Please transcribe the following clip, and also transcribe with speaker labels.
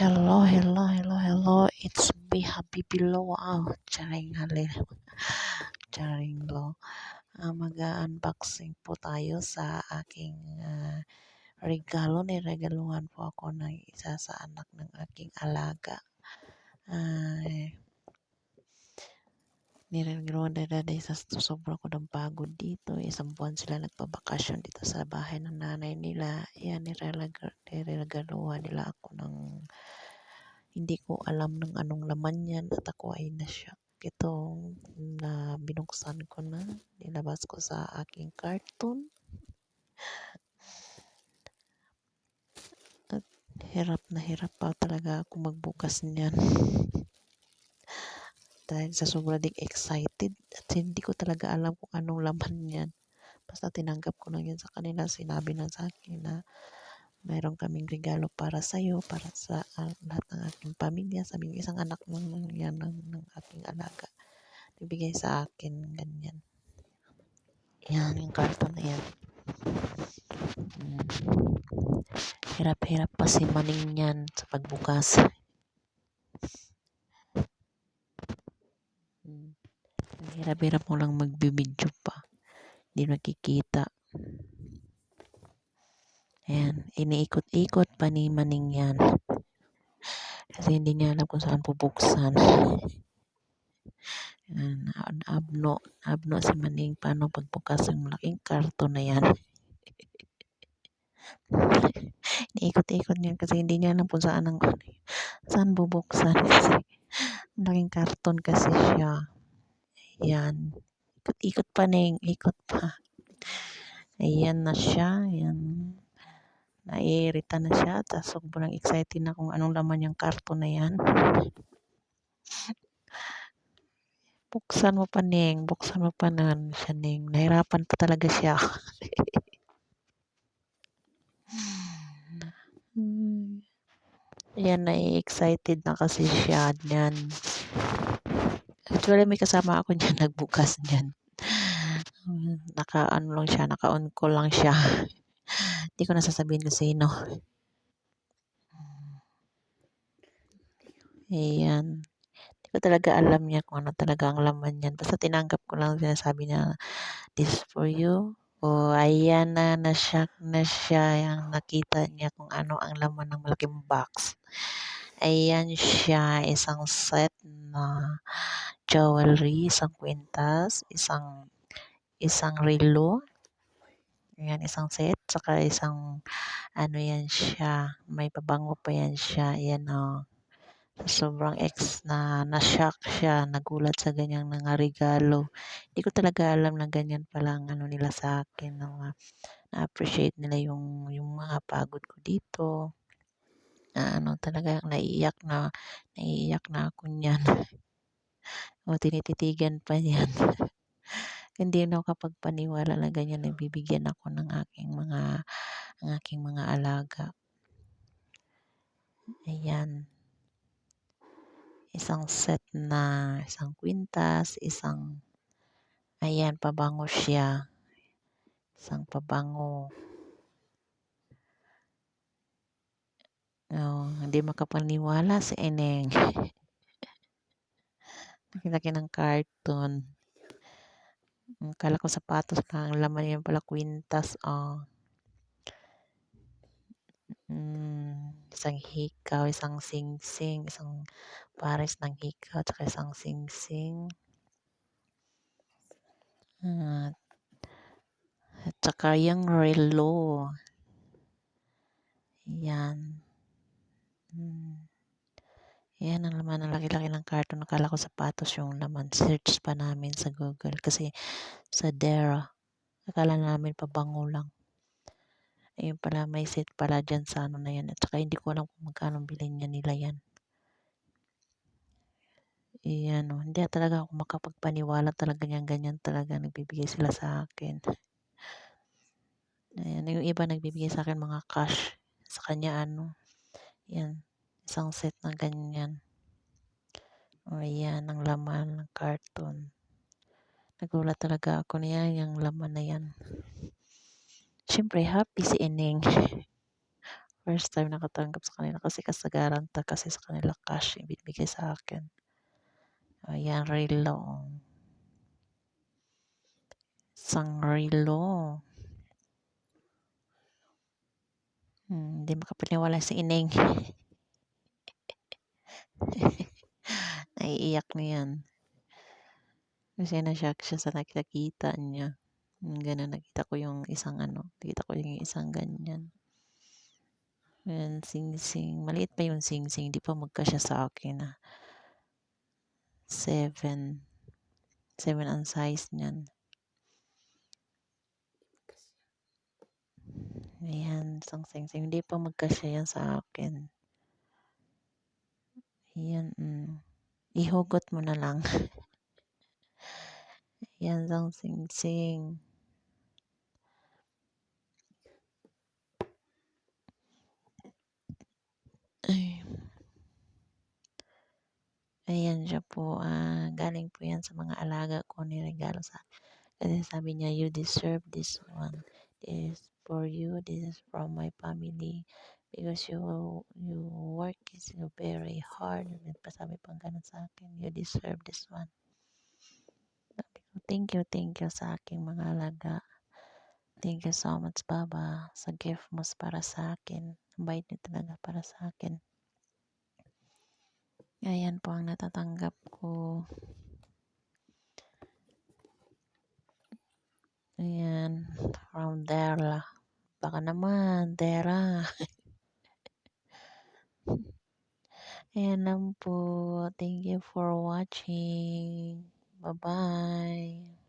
Speaker 1: Hello, hello, hello, hello. It's me, Habibi Lo. Wow, charing halil. Charing lo. Uh, Mag-unboxing po tayo sa aking uh, regalo. Niregaluhan po ako ng isa sa anak ng aking alaga. Uh, niregaluhan nila dahil sa sobrang ko ng pagod dito. Isang buwan sila nagpabakasyon dito sa bahay ng nanay nila. Yan, niregaluhan nila ako ng hindi ko alam ng anong laman yan at ako ay nashock. Ito na binuksan ko na, nilabas ko sa aking carton. At hirap na hirap pa talaga ako magbukas niyan. Dahil sa sobrang excited at hindi ko talaga alam kung anong laman niyan. Basta tinanggap ko lang yan sa kanila. Sinabi na sa akin na mayroon kaming regalo para sa iyo, para sa uh, lahat ng aking pamilya. Sabi ng isang anak ng, yan, ng, ng aking alaga. Ibigay sa akin, ganyan. Yan, yung karton na yan. Hirap-hirap pa si Maning yan sa pagbukas. Hmm. Hirap-hirap mo lang magbibidyo pa. Hindi nakikita. Ayan, iniikot-ikot pa ni Maning yan. Kasi hindi niya alam kung saan bubuksan. Ayan, abno, abno si Maning paano pagbukas ng malaking karton na yan. Iniikot-ikot niya kasi hindi niya alam kung saan ang saan bubuksan kasi malaking karton kasi siya. Ayan. Ikot-ikot pa ning, ikot pa. Ayan na siya. Ayan naiirita na siya at sobrang excited na kung anong laman yung karton na yan. Buksan mo pa, Ning. Buksan mo pa na siya, Ning. Nahirapan pa talaga siya. Yan, nai-excited na kasi siya niyan. Actually, may kasama ako niyan nagbukas niyan. Naka-ano lang siya, naka-on ko lang siya. Hindi ko na sasabihin kung sino. Ayan. Hindi ko talaga alam niya kung ano talaga ang laman niyan. Basta tinanggap ko lang sinasabi niya, this for you. O, oh, ayan na, na-shock na siya. Yung nakita niya kung ano ang laman ng malaking box. Ayan siya, isang set na jewelry, isang kwintas, isang isang relo, Ayan, isang set, saka isang, ano yan siya, may pabango pa yan siya. Ayan o. Oh. Sobrang ex na na-shock siya, nagulat sa ganyang mga regalo. Hindi ko talaga alam na ganyan pala ang ano nila sa akin. No? Na-appreciate nila yung, yung mga pagod ko dito. Na ano talaga, naiiyak na, naiiyak na ako niyan. o tinititigan pa niyan. hindi na ako kapagpaniwala na ganyan nagbibigyan ako ng aking mga ang aking mga alaga. Ayan. Isang set na, isang kwintas, isang ayan, pabango siya. Isang pabango. Oh, hindi makapaniwala si Eneng. Laki-laki ng carton. Akala ko sapatos lang, laman yun pala kwintas, oh. Mm, isang hikaw, isang singsing, isang pares ng hikaw, at isang singsing. At, at saka yung relo. Yan. Hmm. Yan ang laman ng laki-laki ng karton. Nakala ko sapatos yung laman. Search pa namin sa Google kasi sa Dera. Akala namin pabango lang. Ayun pala, may set pala dyan sa ano na yan. At saka hindi ko alam kung magkano bilhin niya nila yan. Iyan o. Hindi talaga ako makapagpaniwala talaga niyan. Ganyan talaga nagbibigay sila sa akin. Ayan. Yung iba nagbibigay sa akin mga cash. Sa kanya ano. Yan isang na ganyan. O yan, ang laman ng carton. Nagulat talaga ako niya, yung laman na yan. Siyempre, happy si Eneng. First time nakatanggap sa kanila kasi kasagaran ta kasi sa kanila cash yung binibigay sa akin. Ayan, relo. oh. Isang relo. Hmm, hindi makapaniwala si Ineng. Naiiyak na yan. Kasi na-shock siya sa nakita niya. Ganun, nakita ko yung isang ano, nakita ko yung isang ganyan. Ayan, sing-sing. Maliit pa yung sing-sing. Di pa magkasya sa akin. Ah. Seven. Seven ang size niyan. Ayan, isang sing-sing. Hindi pa magkasya yan sa akin. Ayan, mm. Ihugot mo na lang. Ayan, isang sing-sing. Ay. Ayan siya po. Ah, galing po yan sa mga alaga ko niregalo sa kasi sabi niya, you deserve this one. This is for you. This is from my family. Because you you work is you very hard. Nagpasabi pang ganun sa akin. You deserve this one. Sabi ko, thank you, thank you sa aking mga alaga. Thank you so much, Baba, sa gift mo para sa akin. Bait niyo talaga para sa akin. Ayan po ang natatanggap ko. Ayan, from Dera. Baka naman, Dera. Po. Thank you for watching. Bye-bye.